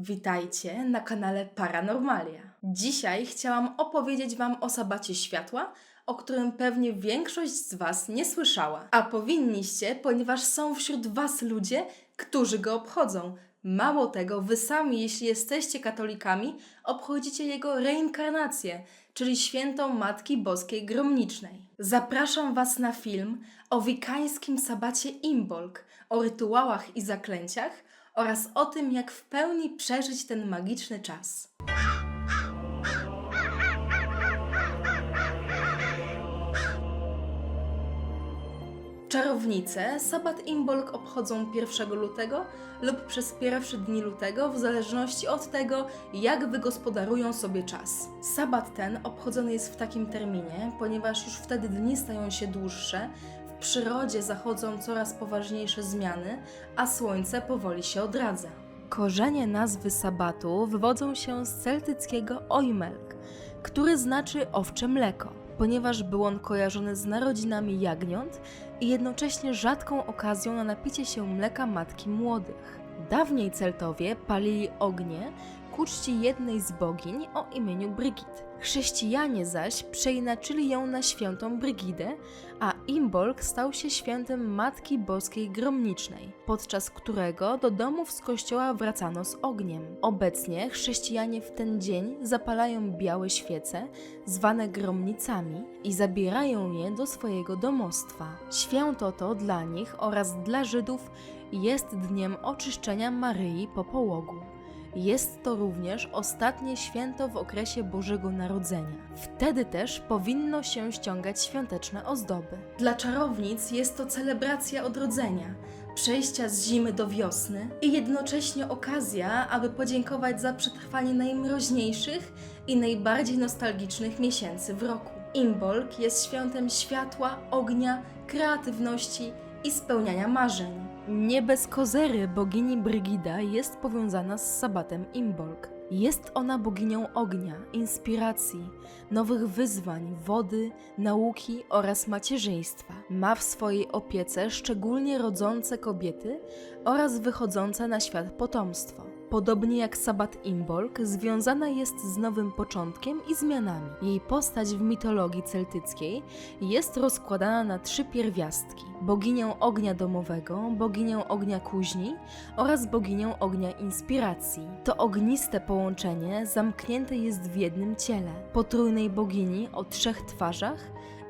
Witajcie na kanale Paranormalia. Dzisiaj chciałam opowiedzieć Wam o sabacie światła, o którym pewnie większość z Was nie słyszała. A powinniście, ponieważ są wśród Was ludzie, którzy go obchodzą. Mało tego, Wy sami, jeśli jesteście katolikami, obchodzicie jego reinkarnację, czyli świętą Matki Boskiej Gromnicznej. Zapraszam Was na film o wikańskim sabacie Imbolg, o rytuałach i zaklęciach oraz o tym, jak w pełni przeżyć ten magiczny czas. Czarownice Sabat Imbolg obchodzą 1 lutego lub przez pierwsze dni lutego, w zależności od tego, jak wygospodarują sobie czas. Sabat ten obchodzony jest w takim terminie, ponieważ już wtedy dni stają się dłuższe, przyrodzie zachodzą coraz poważniejsze zmiany, a słońce powoli się odradza. Korzenie nazwy sabatu wywodzą się z celtyckiego oimelk, który znaczy owcze mleko, ponieważ był on kojarzony z narodzinami jagniąt i jednocześnie rzadką okazją na napicie się mleka matki młodych. Dawniej Celtowie palili ognie ku czci jednej z bogiń o imieniu Brigid. Chrześcijanie zaś przeinaczyli ją na świętą Brygidę, a Imbolg stał się świętem Matki Boskiej Gromnicznej, podczas którego do domów z kościoła wracano z ogniem. Obecnie chrześcijanie w ten dzień zapalają białe świece, zwane gromnicami, i zabierają je do swojego domostwa. Święto to dla nich oraz dla Żydów jest dniem oczyszczenia Maryi po połogu. Jest to również ostatnie święto w okresie Bożego Narodzenia. Wtedy też powinno się ściągać świąteczne ozdoby. Dla czarownic jest to celebracja odrodzenia, przejścia z zimy do wiosny i jednocześnie okazja, aby podziękować za przetrwanie najmroźniejszych i najbardziej nostalgicznych miesięcy w roku. Imbolg jest świętem światła, ognia, kreatywności i spełniania marzeń. Nie bez kozery bogini Brygida jest powiązana z sabatem Imbolg. Jest ona boginią ognia, inspiracji, nowych wyzwań, wody, nauki oraz macierzyństwa. Ma w swojej opiece szczególnie rodzące kobiety oraz wychodzące na świat potomstwo. Podobnie jak Sabat Imbolg, związana jest z nowym początkiem i zmianami. Jej postać w mitologii celtyckiej jest rozkładana na trzy pierwiastki: boginię ognia domowego, boginię ognia kuźni oraz boginię ognia inspiracji. To ogniste połączenie zamknięte jest w jednym ciele, potrójnej bogini o trzech twarzach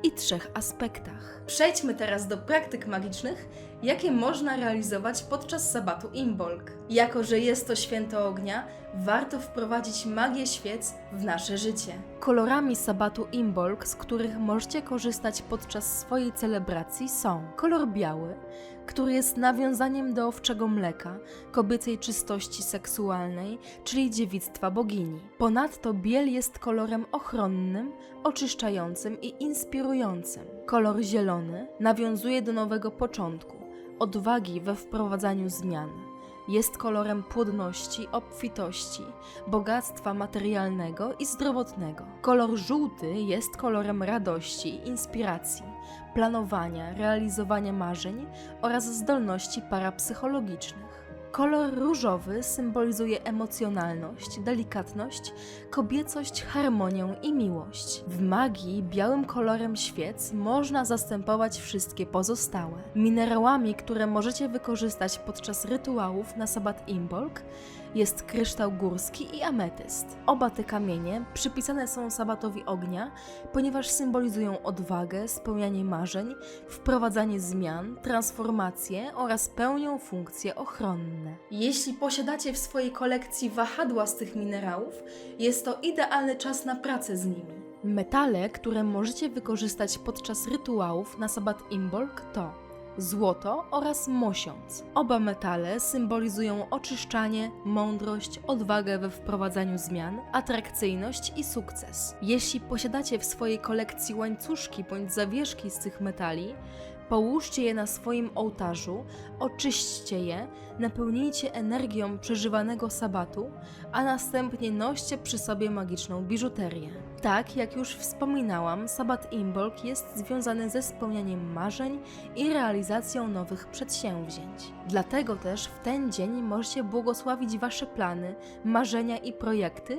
i trzech aspektach. Przejdźmy teraz do praktyk magicznych, jakie można realizować podczas sabatu Imbolg. Jako, że jest to święto ognia, warto wprowadzić magię świec w nasze życie. Kolorami sabatu Imbolg, z których możecie korzystać podczas swojej celebracji są kolor biały, który jest nawiązaniem do owczego mleka, kobiecej czystości seksualnej, czyli dziewictwa bogini. Ponadto biel jest kolorem ochronnym, oczyszczającym i inspirującym. Kolor zielony nawiązuje do nowego początku, odwagi we wprowadzaniu zmian. Jest kolorem płodności, obfitości, bogactwa materialnego i zdrowotnego. Kolor żółty jest kolorem radości, inspiracji, planowania, realizowania marzeń oraz zdolności parapsychologicznych. Kolor różowy symbolizuje emocjonalność, delikatność, kobiecość, harmonię i miłość. W magii białym kolorem świec można zastępować wszystkie pozostałe. Minerałami, które możecie wykorzystać podczas rytuałów na sabat Imbolg jest kryształ górski i ametyst. Oba te kamienie przypisane są sabatowi ognia, ponieważ symbolizują odwagę, spełnianie marzeń, wprowadzanie zmian, transformacje oraz pełnią funkcje ochronne. Jeśli posiadacie w swojej kolekcji wahadła z tych minerałów, jest to idealny czas na pracę z nimi. Metale, które możecie wykorzystać podczas rytuałów na sabat Imbolg to złoto oraz mosiąc. Oba metale symbolizują oczyszczanie, mądrość, odwagę we wprowadzaniu zmian, atrakcyjność i sukces. Jeśli posiadacie w swojej kolekcji łańcuszki bądź zawieszki z tych metali, Połóżcie je na swoim ołtarzu, oczyśćcie je, napełnijcie energią przeżywanego sabatu, a następnie noście przy sobie magiczną biżuterię. Tak, jak już wspominałam, sabat Imbolc jest związany ze spełnianiem marzeń i realizacją nowych przedsięwzięć. Dlatego też w ten dzień możecie błogosławić Wasze plany, marzenia i projekty,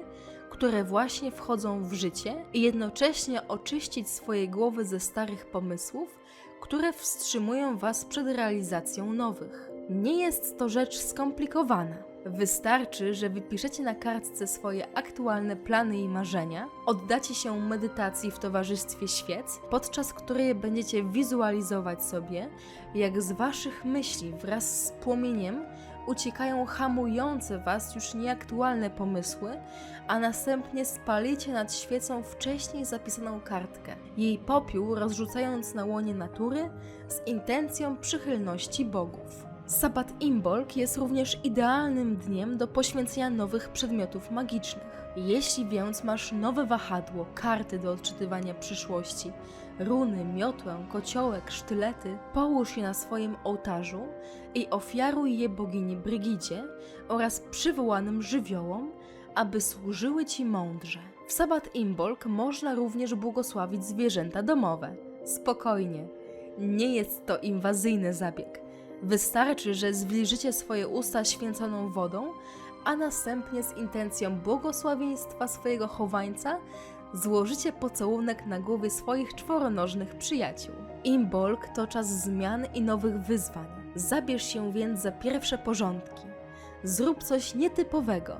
które właśnie wchodzą w życie i jednocześnie oczyścić swoje głowy ze starych pomysłów, które wstrzymują Was przed realizacją nowych. Nie jest to rzecz skomplikowana. Wystarczy, że wypiszecie na kartce swoje aktualne plany i marzenia, oddacie się medytacji w towarzystwie świec, podczas której będziecie wizualizować sobie, jak z Waszych myśli wraz z płomieniem uciekają hamujące Was już nieaktualne pomysły, a następnie spalicie nad świecą wcześniej zapisaną kartkę, jej popiół rozrzucając na łonie natury z intencją przychylności bogów. Sabat Imbolc jest również idealnym dniem do poświęcenia nowych przedmiotów magicznych. Jeśli więc masz nowe wahadło, karty do odczytywania przyszłości, runy, miotłę, kociołek, sztylety, połóż je na swoim ołtarzu i ofiaruj je bogini Brygidzie oraz przywołanym żywiołom, aby służyły Ci mądrze. W Sabat Imbolc można również błogosławić zwierzęta domowe. Spokojnie, nie jest to inwazyjny zabieg. Wystarczy, że zwilżycie swoje usta święconą wodą, a następnie z intencją błogosławieństwa swojego chowańca złożycie pocałunek na głowie swoich czworonożnych przyjaciół. Imbolc to czas zmian i nowych wyzwań. Zabierz się więc za pierwsze porządki. Zrób coś nietypowego,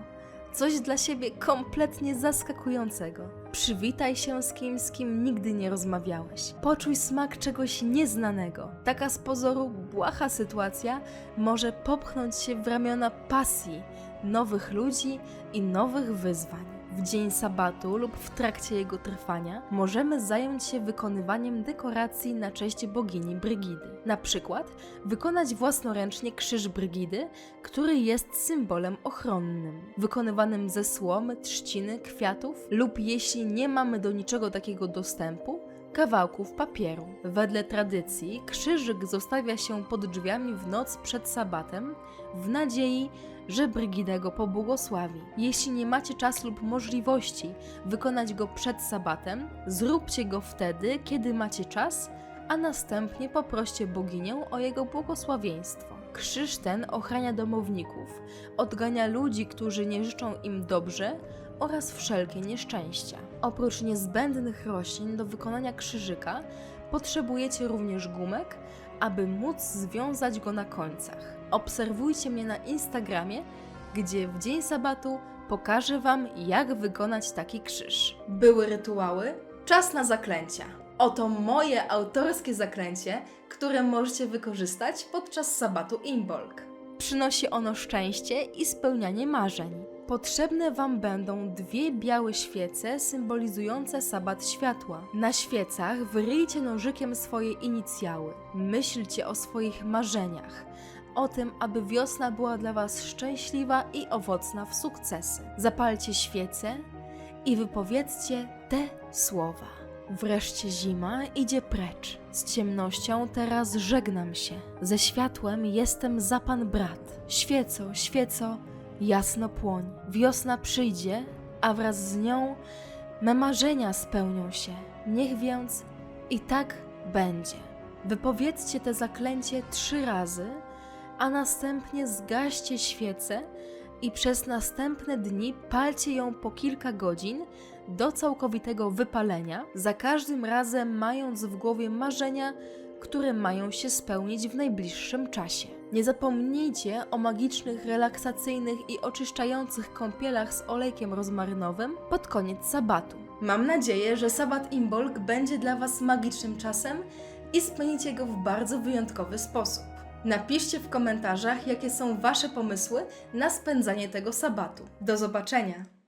coś dla siebie kompletnie zaskakującego. Przywitaj się z kimś, z kim nigdy nie rozmawiałeś. Poczuj smak czegoś nieznanego. Taka z pozoru błaha sytuacja może popchnąć się w ramiona pasji, nowych ludzi i nowych wyzwań. W dzień sabatu lub w trakcie jego trwania możemy zająć się wykonywaniem dekoracji na cześć bogini Brygidy. Na przykład wykonać własnoręcznie krzyż Brygidy, który jest symbolem ochronnym, wykonywanym ze słomy, trzciny, kwiatów lub jeśli nie mamy do niczego takiego dostępu, kawałków papieru. Wedle tradycji krzyżyk zostawia się pod drzwiami w noc przed sabatem w nadziei, że Brygida go pobłogosławi. Jeśli nie macie czasu lub możliwości wykonać go przed sabatem, zróbcie go wtedy, kiedy macie czas, a następnie poproście boginię o jego błogosławieństwo. Krzyż ten ochrania domowników, odgania ludzi, którzy nie życzą im dobrze oraz wszelkie nieszczęścia. Oprócz niezbędnych roślin do wykonania krzyżyka, potrzebujecie również gumek, aby móc związać go na końcach. Obserwujcie mnie na Instagramie, gdzie w dzień sabatu pokażę Wam, jak wykonać taki krzyż. Były rytuały, czas na zaklęcia. Oto moje autorskie zaklęcie, które możecie wykorzystać podczas sabatu Imbolc. Przynosi ono szczęście i spełnianie marzeń. Potrzebne Wam będą dwie białe świece symbolizujące sabat światła. Na świecach wyryjcie nożykiem swoje inicjały. Myślcie o swoich marzeniach, o tym, aby wiosna była dla Was szczęśliwa i owocna w sukcesy. Zapalcie świece i wypowiedzcie te słowa. Wreszcie zima idzie precz. Z ciemnością teraz żegnam się. Ze światłem jestem za pan brat. Świeco, świeco, jasno płoń. Wiosna przyjdzie, a wraz z nią me marzenia spełnią się. Niech więc i tak będzie. Wypowiedzcie te zaklęcie trzy razy, a następnie zgaście świecę i przez następne dni palcie ją po kilka godzin do całkowitego wypalenia, za każdym razem mając w głowie marzenia, które mają się spełnić w najbliższym czasie. Nie zapomnijcie o magicznych, relaksacyjnych i oczyszczających kąpielach z olejkiem rozmarynowym pod koniec sabatu. Mam nadzieję, że sabat Imbolc będzie dla Was magicznym czasem i spędzicie go w bardzo wyjątkowy sposób. Napiszcie w komentarzach, jakie są Wasze pomysły na spędzanie tego sabatu. Do zobaczenia!